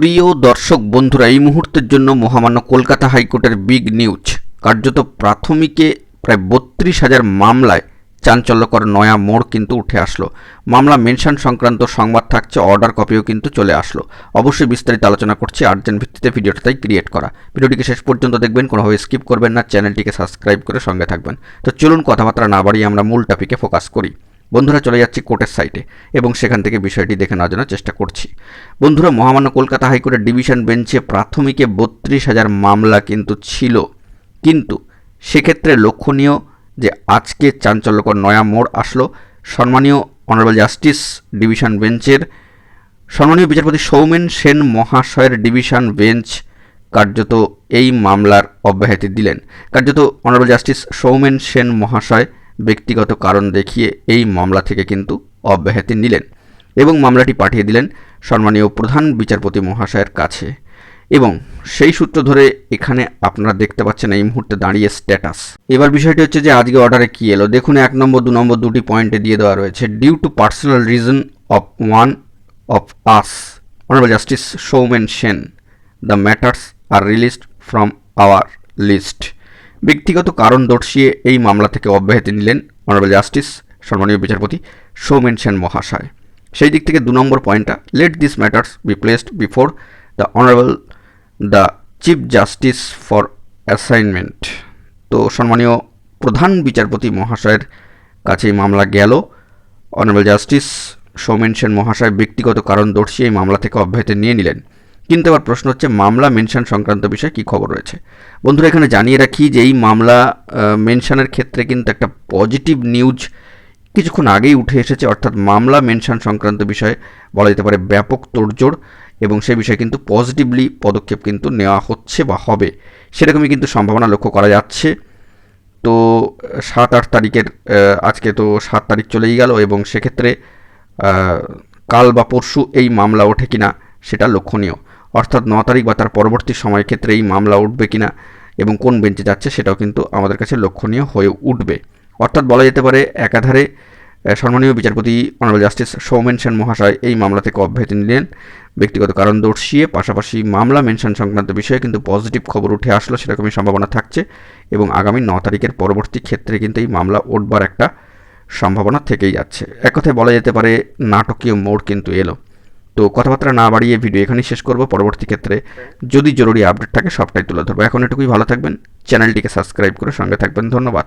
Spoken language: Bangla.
প্রিয় দর্শক বন্ধুরা, এই মুহূর্তের জন্য মহামান্য কলকাতা হাইকোর্টের বিগ নিউজ। কার্যত প্রাথমিকে প্রায় বত্রিশ হাজার মামলায় চাঞ্চল্যকর নয়া মোড় কিন্তু উঠে আসলো। মামলা মেনশন সংক্রান্ত সংবাদ থাকছে, অর্ডার কপিও কিন্তু চলে আসলো। অবশ্যই বিস্তারিত আলোচনা করছি, আর্জেন্ট ভিত্তিতে ভিডিওটা তাই ক্রিয়েট করা। ভিডিওটিকে শেষ পর্যন্ত দেখবেন কোনোভাবে স্কিপ করবেন না, চ্যানেলটিকে সাবস্ক্রাইব করে সঙ্গে থাকবেন। তো চলুন কথাবার্তা না বাড়িয়ে আমরা মূল টপিকে ফোকাস করি। বন্ধুরা চলে যাচ্ছি কোর্টের সাইটে, এবং সেখান থেকে বিষয়টি দেখে নেওয়ার জন্য চেষ্টা করছি। বন্ধুরা, মহামান্য কলকাতা হাইকোর্টের ডিভিশন বেঞ্চে প্রাথমিকে বত্রিশ হাজার মামলা কিন্তু ছিল। কিন্তু সেক্ষেত্রে লক্ষণীয় যে আজকে চাঞ্চল্যকর নয়া মোড় আসলো, সম্মানীয় অনারেবল জাস্টিস ডিভিশন বেঞ্চের, সম্মানীয় বিচারপতি সৌমেন সেন মহাশয়ের ডিভিশন বেঞ্চ কার্যত এই মামলার অব্যাহতি দিলেন। কার্যত অনারেবল জাস্টিস সৌমেন সেন মহাশয় ব্যক্তিগত কারণ দেখিয়ে এই মামলা থেকে কিন্তু অব্যাহতি নিলেন এবং মামলাটি পাঠিয়ে দিলেন সম্মানীয় প্রধান বিচারপতি মহাশয়ের কাছে। এবং সেই সূত্র ধরে এখানে আপনারা দেখতে পাচ্ছেন এই মুহূর্তে দাঁড়িয়ে স্ট্যাটাস এবার বিষয়টি হচ্ছে যে আজকে অর্ডারে কী এলো? দেখুন, এক নম্বর, দু নম্বর দুটি পয়েন্টে দিয়ে দেওয়া রয়েছে। Due to personal reason of one of us honourable justice Soumen Sen the matters are released from our list ব্যক্তিগত কারণ দর্শিয়ে এই মামলা থেকে অব্যাহতি নিলেন অনারেবল জাস্টিস সম্মানীয় বিচারপতি সৌমেন সেন মহাশয়। সেই দিক থেকে দু নম্বর পয়েন্টটা let this matters be placed before the honourable the chief justice for assignment তো সম্মানীয় প্রধান বিচারপতি মহাশয়ের কাছে এই মামলা গেল। অনারেবল জাস্টিস সৌমেন সেন মহাশয় ব্যক্তিগত কারণ দর্শিয়ে এই মামলা থেকে অব্যাহতি নিয়ে নিলেন। কিন্তু আবার প্রশ্ন হচ্ছে, মামলা মেনশন সংক্রান্ত বিষয়ে কী খবর রয়েছে? বন্ধুরা, এখানে জানিয়ে রাখি যে এই মামলা মেনশনের ক্ষেত্রে কিন্তু একটা পজিটিভ নিউজ কিছুক্ষণ আগেই উঠে এসেছে। অর্থাৎ মামলা মেনশন সংক্রান্ত বিষয়ে বলা যেতে পারে ব্যাপক তোড়জোড় এবং সে বিষয়ে কিন্তু পজিটিভলি পদক্ষেপ কিন্তু নেওয়া হচ্ছে বা হবে সেরকমই কিন্তু সম্ভাবনা লক্ষ্য করা যাচ্ছে। তো, সাত আট তারিখের আজকে তো সাত তারিখ চলেই গেল এবং সেক্ষেত্রে কাল বা পরশু এই মামলা ওঠে কিনা সেটা লক্ষণীয়। অর্থাৎ ন তারিখ বা তার পরবর্তী সময়ের ক্ষেত্রে এই মামলা উঠবে কিনা এবং কোন বেঞ্চে যাচ্ছে সেটাও কিন্তু আমাদের কাছে লক্ষণীয় হয়ে উঠবে। অর্থাৎ বলা যেতে পারে একাধারে সম্মানীয় বিচারপতি, অনারেবল জাস্টিস সৌমেন সেন মহাশয় এই মামলা থেকে অব্যাহতি নিলেন। ব্যক্তিগত কারণ দর্শিয়ে পাশাপাশি মামলা মেনশন সংক্রান্ত বিষয়ে কিন্তু পজিটিভ খবর উঠে আসলো সেরকমই সম্ভাবনা থাকছে এবং আগামী ন তারিখের পরবর্তী ক্ষেত্রে কিন্তু এই মামলা উঠবার একটা সম্ভাবনা থেকেই যাচ্ছে। এক কথায় বলা যেতে পারে নাটকীয় মোড় কিন্তু এলো। তো কথাবার্তা না বাড়িয়ে ভিডিও এখানেই শেষ করব। পরবর্তী ক্ষেত্রে যদি জরুরি আপডেট থাকে সবটাই তুলে ধরবো। এখন এটুকুই ভালো থাকবেন। চ্যানেলটিকে সাবস্ক্রাইব করে সঙ্গে থাকবেন। ধন্যবাদ।